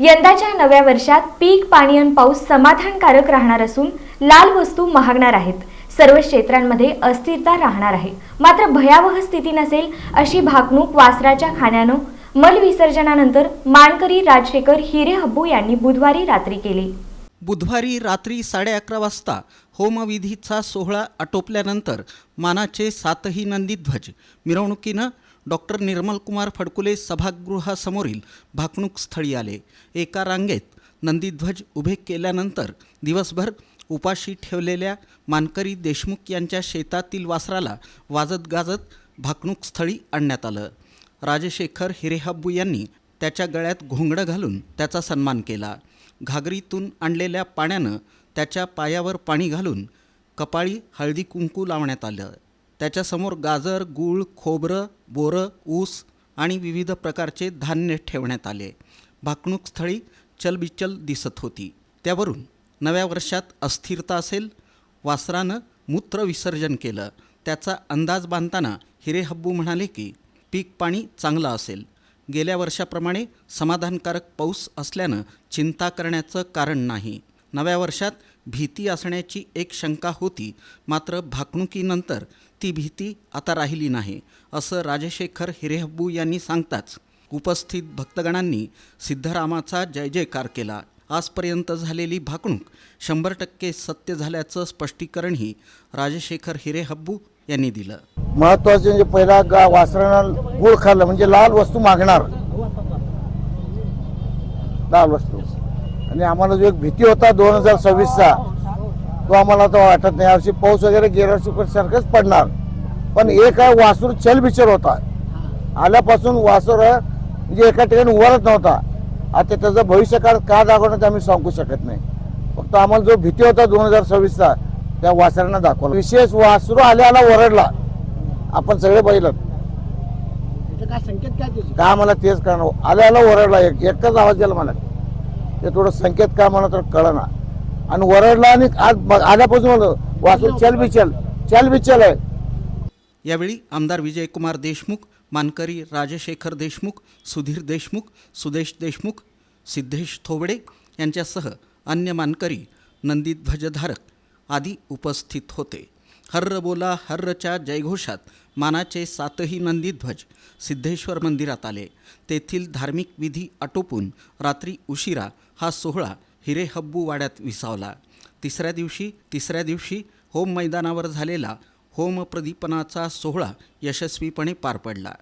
यंदाच्या नव्या वर्षात पीक पाणी आणि पाऊस समाधानकारक राहणार असून लाल वस्तू महागणार आहेत. सर्व क्षेत्रांमध्ये अस्थिरता राहणार आहे. मात्र भयावह स्थिती नसेल अशी भाकणूक वासराच्या खाण्यानं मल विसर्जनानंतर मानकरी राजशेखर हिरे हब्बू यांनी बुधवारी रात्री केली. बुधवारी रात्री साडे अकरा वाजता होमविधीचा सोहळा आटोपल्यानंतर मानाचे सातही नंदी ध्वज मिरवणुकीनं डॉक्टर निर्मलकुमार फडकुले सभागृहासमोरील भाकणूक स्थळी आले. एका रांगेत नंदीध्वज उभे केल्यानंतर दिवसभर उपाशी ठेवलेल्या मानकरी देशमुख यांच्या शेतातील वासराला वाजत गाजत भाकणूक स्थळी आणण्यात आलं. राजशेखर हिरेहब्बू यांनी त्याच्या गळ्यात घोंगडं घालून त्याचा सन्मान केला. घागरीतून आणलेल्या पाण्यानं त्याच्या पायावर पाणी घालून कपाळी हळदी कुंकू लावण्यात आलं. त्याच्यासमोर गाजर गूळ खोबरं बोरं ऊस आणि विविध प्रकारचे धान्य ठेवण्यात आले. भाकणूक स्थळी चलबिचल दिसत होती. त्यावरून नव्या वर्षात अस्थिरता असेल वासरानं मूत्र विसर्जन केलं. त्याचा अंदाज बांधताना हिरेहब्बू म्हणाले की पीक पाणी चांगलं असेल. गेल्या वर्षाप्रमाणे समाधानकारक पाऊस असल्यानं चिंता करण्याचं कारण नाही. नव्या वर्षात भीती असण्याची एक शंका होती. मात्र भाकणुकीनंतर ती भीती आता राहिली नाही असं राजशेखर हिरेहब्बू यांनी सांगताच. उपस्थित भक्तगणांनी सिद्धरामाचा जय जयकार केला. आजपर्यंत झालेली भाकणूक शंभर टक्के सत्य झाल्याचं स्पष्टीकरणही राजशेखर हिरेहब्बू यांनी दिलं. महत्वाचं म्हणजे पहिला गा वासरानं गुळ खाल्लं म्हणजे लाल वस्तू मागणार. लाल वस्तू. आणि आम्हाला जो एक भीती होता दोन हजार सव्वीसचा तो आम्हाला तो वाटत नाही. यावर्षी पाऊस वगैरे गेल्या वर्षी सारखंच पडणार. पण एक आहे वासूर चलबिचल होता. आल्यापासून वासूर म्हणजे एका ठिकाणी उभारत नव्हता. आता त्याचं भविष्यकाळ का दाखवणं ते आम्ही सांगू शकत नाही. फक्त आम्हाला जो भीती होता दोन हजार सव्वीसचा त्या वासरानं दाखवला. विशेष वासरू आल्या आला ओरडला. आपण सगळे त्याचं काय संकेत काय त्याचे का मला तेच कळणार? आल्या आला ओरडला. एक एकच आवाज दिला मला. ते थोडं संकेत काय म्हणा तर कळना. आणि वरडला आणि आज आल्यापासून म्हणलं वासरू चल बिचल चल. बिचल आहे यावेळी आमदार विजयकुमार देशमुख मानकरी राजशेखर देशमुख सुधीर देशमुख सुदेश देशमुख सिद्धेश थोबडे यांच्यासह अन्य मानकरी नंदीध्वजधारक आदी उपस्थित होते. हर्र बोला हर्रच्या जयघोषात मानाचे सातही नंदीध्वज सिद्धेश्वर मंदिरात आले. तेथील धार्मिक विधी आटोपून रात्री उशिरा हा सोहळा हिरे हब्बू वाड्यात विसावला. तिसऱ्या दिवशी तिसऱ्या दिवशी होम मैदानावर झालेला होम प्रदीपनाचा सोहळा यशस्वीपणे पार पडला.